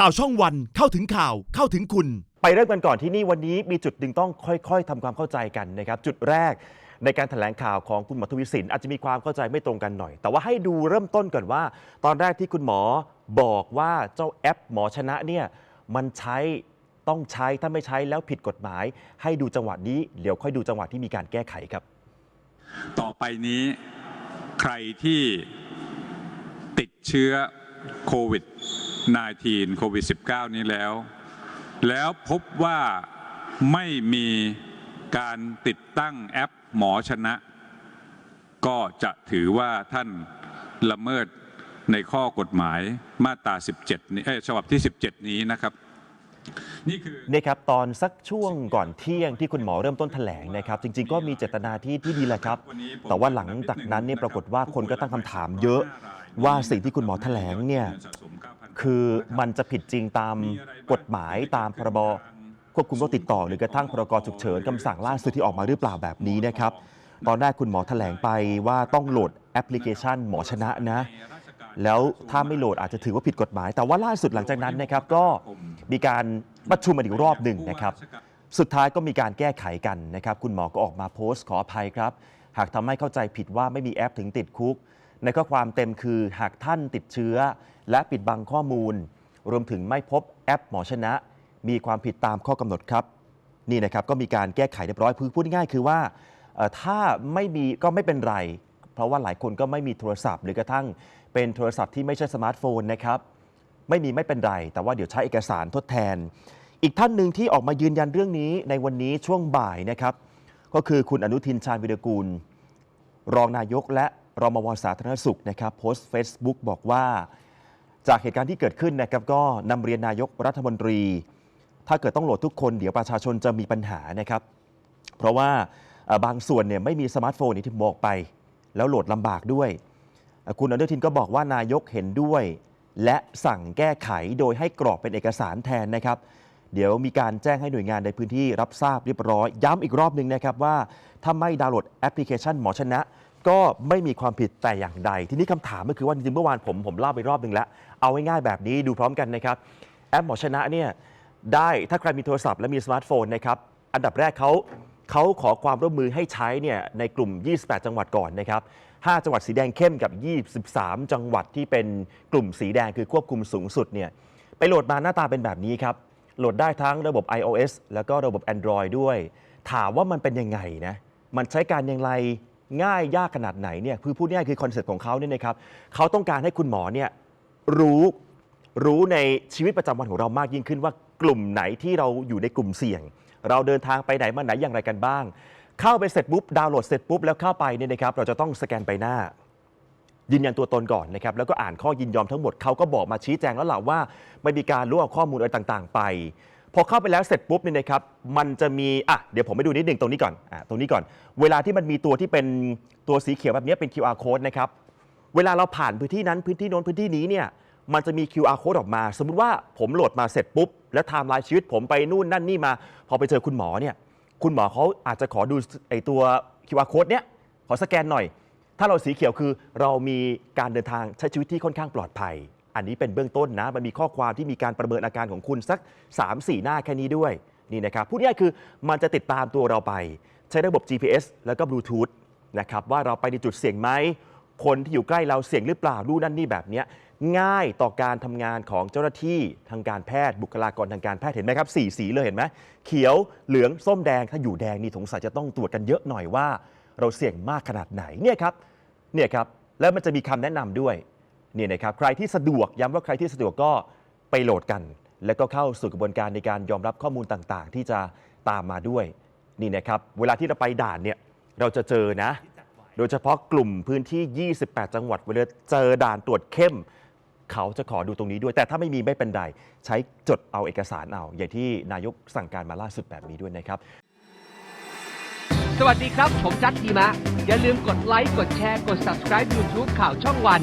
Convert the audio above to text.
ข่าวช่องวันเข้าถึงข่าวเข้าถึงคุณ ไปเริ่มกันก่อนที่นี่วันนี้มีจุดหนึ่งต้องค่อย ๆทำความเข้าใจกันนะครับจุดแรกในการแถลงข่าวของคุณหมอทวีสินอาจจะมีความเข้าใจไม่ตรงกันหน่อย แต่ว่าให้ดูเริ่มต้นก่อนว่า ตอนแรกที่คุณหมอบอกว่าเจ้าแอปหมอชนะเนี่ยมันใช้ต้องใช้ถ้าไม่ใช้แล้วผิดกฎหมาย ให้ดูจังหวะนี้เดี๋ยวค่อยดูจังหวะที่มีการแก้ไขครับ ต่อไปนี้ใครที่ติดเชื้อโควิด -19 โควิด -19 นี้แล้ว แล้วพบว่าไม่มีการติดตั้งแอปหมอชนะ ก็จะถือว่าท่านละเมิดในข้อกฎหมายมาตรา 17 นี้เอ้ยฉบับที่ 17 นี้นะครับนี่คือเนี่ยครับตอนสักช่วงก่อนเที่ยงที่คุณหมอเริ่มต้นแถลงนะครับ จริง ๆ ก็มีเจตนาที่ที่ดีแหละครับ แต่ว่าหลังจากนั้นเนี่ยปรากฏว่าคนก็ตั้งคำถามเยอะว่าสิ่งที่คุณหมอแถลงเนี่ย คือมันจะผิดจริงตามกฎหมายตามพรบควบคุมโรคติดต่อหรือกระทั่งพรกฉุกเฉินคำสั่งล่าสุดที่ออกมาหรือเปล่าแบบนี้นะครับ ตอนแรกคุณหมอแถลงไปว่าต้องโหลดแอปพลิเคชันหมอชนะนะ แล้วถ้าไม่โหลดอาจจะถือว่าผิดกฎหมาย แต่ว่าล่าสุดหลังจากนั้นนะครับก็มีการประชุมกันอีกรอบหนึ่งนะครับ สุดท้ายก็มีการแก้ไขกันนะครับ คุณหมอก็ออกมาโพสต์ขออภัยครับ หากทำให้เข้าใจผิดว่าไม่มีแอปถึงติดคุก ในข้อความเต็มคือหากท่านติดเชื้อ และปิดบังข้อมูล รวมถึงไม่พบแอปหมอชนะ มีความผิดตามข้อกำหนดครับ นี่นะครับก็มีการแก้ไขเรียบร้อยพูดง่ายๆคือว่าถ้าไม่มีก็ไม่เป็นไร เพราะว่าหลายคนก็ไม่มีโทรศัพท์ หรือกระทั่งเป็นโทรศัพท์ที่ไม่ใช่สมาร์ทโฟนนะครับไม่มีไม่เป็นไร แต่ว่าเดี๋ยวใช้เอกสารทดแทน อีกท่านหนึ่งที่ออกมายืนยันเรื่องนี้ในวันนี้ช่วงบ่ายนะครับ ก็คือคุณอนุทินชาญวิรกูล รองนายกและ รมวสาธารณสุขนะครับโพสต์ Facebook บอกว่า จากเหตุการณ์ที่เกิดขึ้นนะครับก็นำเรียนนายกรัฐมนตรี ถ้าเกิดต้องโหลดทุกคนเดี๋ยวประชาชนจะมีปัญหานะครับ เพราะว่าบางส่วนเนี่ยไม่มีสมาร์ทโฟนที่ผมบอกไป แล้วโหลดลำบากด้วย คุณอนุทินก็บอกว่านายกเห็นด้วย และสั่งแก้ไขโดยให้กรอกเป็นเอกสารแทนนะครับเดี๋ยวมีการแจ้งให้หน่วยงานในพื้นที่รับทราบเรียบร้อย ย้ำอีกรอบหนึ่งนะครับว่าถ้าไม่ดาวน์โหลดแอปพลิเคชันหมอชนะ ก็ไม่มีความผิดแต่อย่างใด ทีนี้คำถามก็คือว่าจริงๆเมื่อวานผมผมเล่าไปรอบหนึ่งแล้ว เอาง่ายๆแบบนี้ดูพร้อมกันนะครับ แอปหมอชนะเนี่ยได้ถ้าใครมีโทรศัพท์และมีสมาร์ทโฟนนะครับอันดับแรกเขาเขาขอความร่วมมือให้ใช้เนี่ยในกลุ่ม 28 จังหวัดก่อนนะครับ 5 จังหวัดสีแดงเข้มกับ 23 จังหวัดที่เป็นกลุ่มสีแดงคือควบคุมสูงสุดเนี่ยไปโหลดมาหน้าตาเป็นแบบนี้ครับ โหลดได้ทั้งระบบ iOS แล้วก็ระบบ Android ด้วย ถามว่ามันเป็นยังไงนะ มันใช้การอย่างไร ง่ายยากขนาดไหนเนี่ยคือพูดง่ายคือคอนเซ็ปต์ของเขาเนี่ยนะครับเขาต้องการให้คุณหมอเนี่ยรู้รู้ในชีวิตประจำวันของเรามากยิ่งขึ้นว่ากลุ่มไหนที่เราอยู่ในกลุ่มเสี่ยง เราเดินทางไปไหนมาไหนอย่างไรกันบ้าง เข้าไปเสร็จปุ๊บดาวน์โหลดเสร็จปุ๊บแล้วเข้าไปเนี่ยนะครับเราจะต้องสแกนใบหน้า ยืนยันตัวตนก่อนนะครับแล้วก็อ่านข้อยินยอมทั้งหมดเขาก็บอกมาชี้แจงแล้วแหละว่าไม่มีการรู้เอาข้อมูลอะไรต่างๆ ไป พอเข้าไปแล้วเสร็จปุ๊บเนี่ยนะครับมันจะมีอะเดี๋ยวผมไปดูนิดหนึ่งตรงนี้ก่อนอะตรงนี้ก่อน เวลาที่มันมีตัวที่เป็นตัวสีเขียวแบบนี้เป็น QR code นะครับเวลาเราผ่านพื้นที่นั้นพื้นที่โน้นพื้นที่นี้เนี่ยมันจะมี QR code ออกมา สมมุติว่าผมโหลดมาเสร็จปุ๊บ แล้วไทม์ไลน์ชีวิตผมไปนู่นนั่นนี่มา พอไปเจอคุณหมอเนี่ยคุณหมอเขาอาจจะขอดูไอตัว QR code เนี้ยขอสแกนหน่อย ถ้าเราสีเขียวคือเรามีการเดินทางใช้ชีวิตที่ค่อนข้างปลอดภัย อันนี้เป็นเบื้องต้นนะ มันมีข้อความที่มีการประเมินอาการของคุณสัก 3-4 หน้าแค่นี้ด้วยนี่นะครับพูดง่ายคือมันจะติดตามตัวเราไป ใช้ระบบ GPS แล้วก็บลูทูธนะครับว่าเราไปในจุดเสี่ยงไหมคนที่อยู่ใกล้เราเสี่ยงหรือเปล่าดูนั่นนี่แบบนี้ง่ายต่อการทำงานของเจ้าหน้าที่ทางการแพทย์บุคลากรทางการแพทย์เห็นไหมครับสีสีเลยเห็นไหมเขียวเหลืองส้มแดงถ้าอยู่แดงนี่สงสัยจะต้องตรวจกันเยอะหน่อยว่า เราเสี่ยงมากขนาดไหนเนี่ยครับเนี่ยครับแล้วมันจะมีคำแนะนำด้วย เนี่ยนะครับใครที่สะดวกย้ำว่าใครที่สะดวกก็ไปโหลดกัน แล้วก็เข้าสู่กระบวนการในการยอมรับข้อมูลต่างๆ ที่จะตามมาด้วยนี่นะครับเวลาที่เราไปด่านเนี่ยเราจะเจอนะ โดยเฉพาะกลุ่มพื้นที่ 28 จังหวัดเวลาเจอด่านตรวจเข้ม เขาจะขอดูตรงนี้ด้วย แต่ถ้าไม่มีไม่เป็นไรใช้จดเอาเอกสารเอา อย่างที่นายกสั่งการมาล่าสุดแบบนี้ด้วยนะครับ สวัสดีครับ ผมจัดทีมะ อย่าลืมกดไลค์ กดแชร์ กด subscribe YouTube ข่าวช่องวัน